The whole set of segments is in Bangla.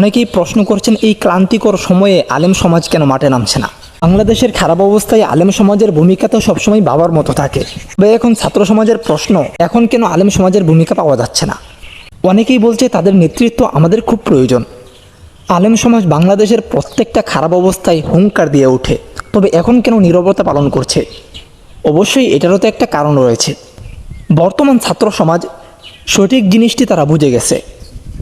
অনেকেই প্রশ্ন করছেন, এই ক্লান্তিকর সময়ে আলেম সমাজ কেন মাঠে নামছে না? বাংলাদেশের খারাপ অবস্থায় আলেম সমাজের ভূমিকা তো সবসময় বাবার মতো থাকে। তবে এখন ছাত্র সমাজের প্রশ্ন, এখন কেন আলেম সমাজের ভূমিকা পাওয়া যাচ্ছে না? অনেকেই বলছে, তাদের নেতৃত্ব আমাদের খুব প্রয়োজন। আলেম সমাজ বাংলাদেশের প্রত্যেকটা খারাপ অবস্থায় হুঙ্কার দিয়ে ওঠে। তবে এখন কেন নীরবতা পালন করছে? অবশ্যই এটারও তো একটা কারণ রয়েছে। বর্তমান ছাত্র সমাজ সঠিক জিনিসটি তারা বুঝে গেছে।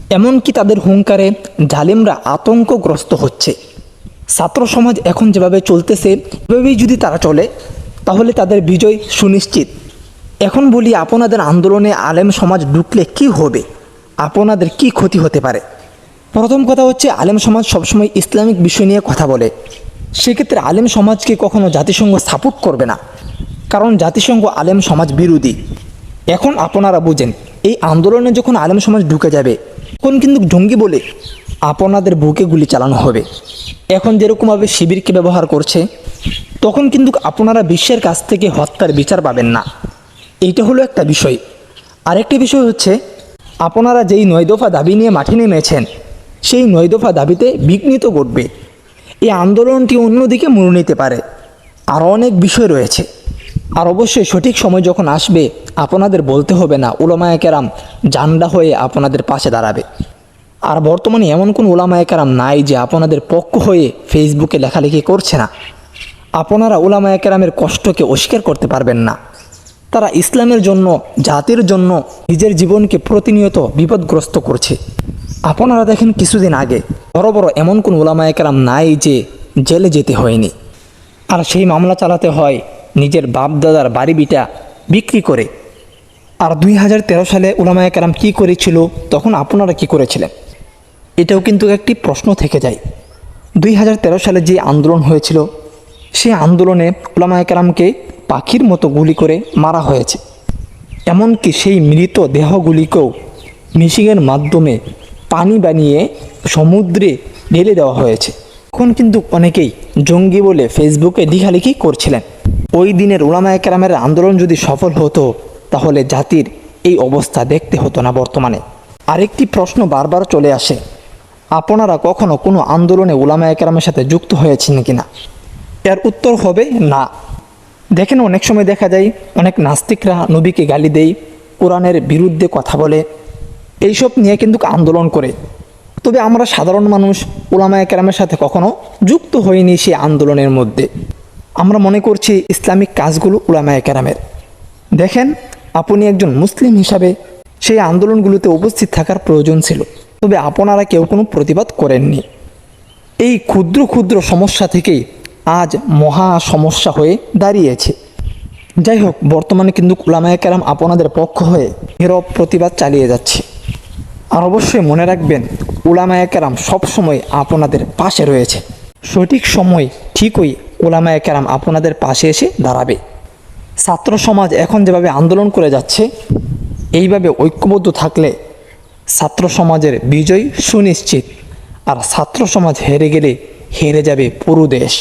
এমনকি তাদের হুঙ্কারে জালিমরা আতঙ্কগ্রস্ত হচ্ছে। ছাত্র সমাজ এখন যেভাবে চলতেছে, এভাবেই যদি তারা চলে, তাহলে তাদের বিজয় সুনিশ্চিত। এখন বলি আপনাদের আন্দোলনে আলেম সমাজ ঢুকলে কি হবে? আপনাদের কি ক্ষতি হতে পারে? প্রথম কথা হচ্ছে, আলেম সমাজ সবসময় ইসলামিক বিষয় নিয়ে কথা বলে। সেক্ষেত্রে আলেম সমাজকে কখনো জাতিসংঘ সাপোর্ট করবে না। কারণ জাতিসংঘ আলেম সমাজ বিরোধী। এখন আপনারা বুঝেন, এই আন্দোলনে যখন আলেম সমাজ ঢুকে যাবে তখন কিন্তু জঙ্গি বলে আপনাদের বুকে গুলি চালানো হবে। এখন যেরকমভাবে শিবিরকে ব্যবহার করছে, তখন কিন্তু আপনারা বিশ্বের কাছ থেকে হত্যার বিচার পাবেন না। এইটা হলো একটা বিষয়। আরেকটি বিষয় হচ্ছে, আপনারা যেই নয় দফা দাবি নিয়ে মাঠে নেমেছেন, সেই নয় দফা দাবিতে বিঘ্নিত ঘটবে। এই আন্দোলনটি অন্যদিকে মোড় নিতে পারে। আরও অনেক বিষয় রয়েছে। আর অবশ্যই সঠিক সময় যখন আসবে, আপনাদের বলতে হবে না ওলামায় কেরাম জান্ডা হয়ে আপনাদের পাশে দাঁড়াবে। আর বর্তমানে এমন কোন ওলামায় কেরাম নাই যে আপনাদের পক্ষ হয়ে ফেসবুকে লেখালেখি করছে না। আপনারা ওলামায় কেরামের কষ্টকে অস্বীকার করতে পারবেন না। তারা ইসলামের জন্য, জাতির জন্য নিজের জীবনকে প্রতিনিয়ত বিপদগ্রস্ত করছে। আপনারা দেখেন কিছুদিন আগে, বড় বড় এমন কোন ওলামায় কেরাম নাই যে জেলে যেতে হয়নি। আর সেই মামলা চালাতে হয় নিজের বাপ দাদার বাড়ি বিটা বিক্রি করে। আর দুই হাজার তেরো সালে ওলামায় কেরাম কী করেছিল, তখন আপনারা কি করেছিলেন? এটাও কিন্তু একটি প্রশ্ন থেকে যায়। দুই হাজার তেরো সালে যে আন্দোলন হয়েছিল সেই আন্দোলনে ওলামায় কেরামকে পাখির মতো গুলি করে মারা হয়েছে। এমনকি সেই মৃত দেহগুলিকেও মিশিংয়ের মাধ্যমে পানি বানিয়ে সমুদ্রে ঢেলে দেওয়া হয়েছে। এখন কিন্তু অনেকেই জঙ্গি বলে ফেসবুকে লিখালিখি করছিলেন। ওই দিনের ওলামায় কেরামের আন্দোলন যদি সফল হতো, তাহলে জাতির এই অবস্থা দেখতে হতো না বর্তমানে। আরেকটি প্রশ্ন বারবার চলে আসে, আপনারা কখনো কোনো আন্দোলনে ওলামায় কেরামের সাথে যুক্ত হয়েছেন কিনা? এর উত্তর হবে না। দেখেন, অনেক সময় দেখা যায়, অনেক নাস্তিকরা নবীকে গালি দেয়, কোরআনের বিরুদ্ধে কথা বলে, এইসব নিয়ে কিন্তু আন্দোলন করে। তবে আমরা সাধারণ মানুষ ওলামায় কেরামের সাথে কখনো যুক্ত হইনি সেই আন্দোলনের মধ্যে। আমরা মনে করছি ইসলামিক কাজগুলো ওলামায় কেরামের। দেখেন, আপনি একজন মুসলিম হিসাবে সেই আন্দোলনগুলোতে উপস্থিত থাকার প্রয়োজন ছিল। তবে আপনারা কেউ কোনো প্রতিবাদ করেননি। এই ক্ষুদ্র ক্ষুদ্র সমস্যা থেকেই আজ মহা সমস্যা হয়ে দাঁড়িয়েছে। যাই হোক, বর্তমানে কিন্তু উলামায়ে কেরাম আপনাদের পক্ষ হয়ে নীরব প্রতিবাদ চালিয়ে যাচ্ছে। আর অবশ্যই মনে রাখবেন, উলামায়ে কেরাম সবসময় আপনাদের পাশে রয়েছে। সঠিক সময় ঠিকই উলামায়ে কেরাম আপনাদের পাশে এসে দাঁড়াবে। ছাত্র সমাজ এখন যেভাবে আন্দোলন করে যাচ্ছে, এইভাবে ঐক্যবদ্ধ থাকলে ছাত্র সমাজের বিজয় সুনিশ্চিত। আর ছাত্র সমাজ হেরে গেলে হেরে যাবে পুরো দেশ।